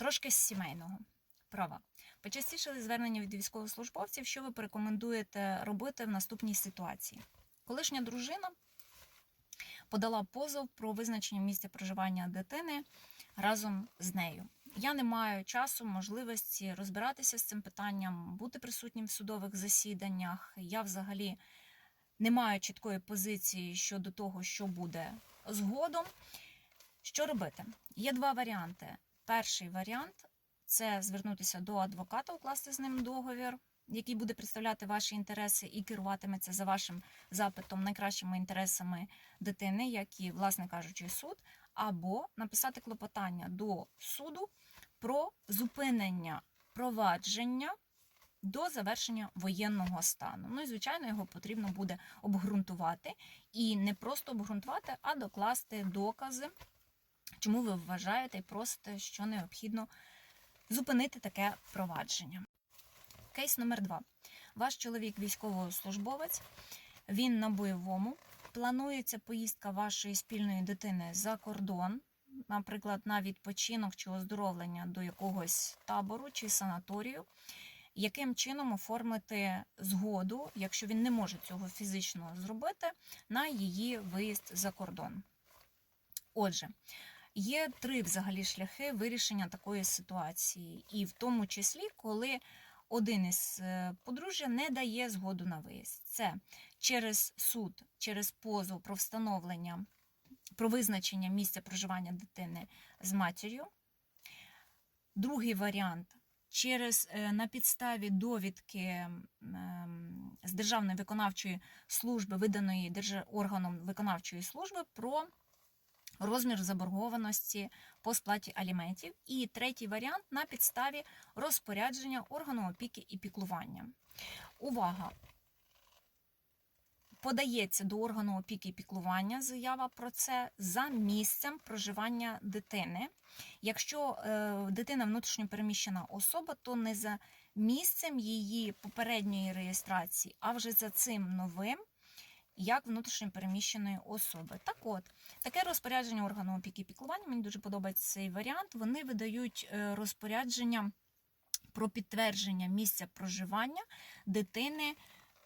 Трошки з сімейного права. Почастішили звернення від військовослужбовців, що ви порекомендуєте робити в наступній ситуації. Колишня дружина подала позов про визначення місця проживання дитини разом з нею. Я не маю часу, можливості розбиратися з цим питанням, бути присутнім в судових засіданнях. Я взагалі не маю чіткої позиції щодо того, що буде згодом. Що робити? Є два варіанти. Перший варіант це звернутися до адвоката, укласти з ним договір, який буде представляти ваші інтереси і керуватиметься за вашим запитом найкращими інтересами дитини, як і, власне кажучи, суд, або написати клопотання до суду про зупинення провадження до завершення воєнного стану. Ну і звичайно, його потрібно буде обґрунтувати і не просто обґрунтувати, а докласти докази, чому ви вважаєте і просите, що необхідно зупинити таке провадження. Кейс номер два. Ваш чоловік військовослужбовець, він на бойовому. Планується поїздка вашої спільної дитини за кордон, наприклад, на відпочинок чи оздоровлення до якогось табору чи санаторію. Яким чином оформити згоду, якщо він не може цього фізично зробити, на її виїзд за кордон? Отже, Є три взагалі шляхи вирішення такої ситуації, і в тому числі, коли один із е, подружжя не дає згоду на виїзд. Це через суд, через позов про встановлення, про визначення місця проживання дитини з матір'ю. Другий варіант через е, на підставі довідки ем, з Державної виконавчої служби, виданої органом виконавчої служби, про розмір заборгованості по сплаті аліментів. І третій варіант на підставі розпорядження органу опіки і піклування. Увага! Подається до органу опіки і піклування заява про це за місцем проживання дитини. Якщо е, дитина внутрішньо переміщена особа, то не за місцем її попередньої реєстрації, а вже за цим новим, як внутрішньо переміщеної особи. Так от, таке розпорядження органу опіки і піклування, мені дуже подобається цей варіант. Вони видають е, розпорядження про підтвердження місця проживання дитини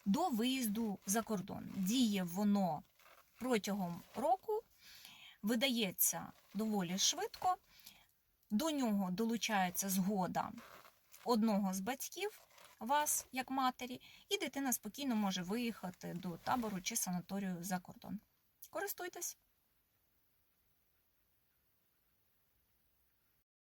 до виїзду за кордон. Діє воно протягом року, видається доволі швидко. До нього долучається згода одного з батьків, вас як матері, і дитина спокійно може виїхати до табору чи санаторію за кордон. Користуйтесь!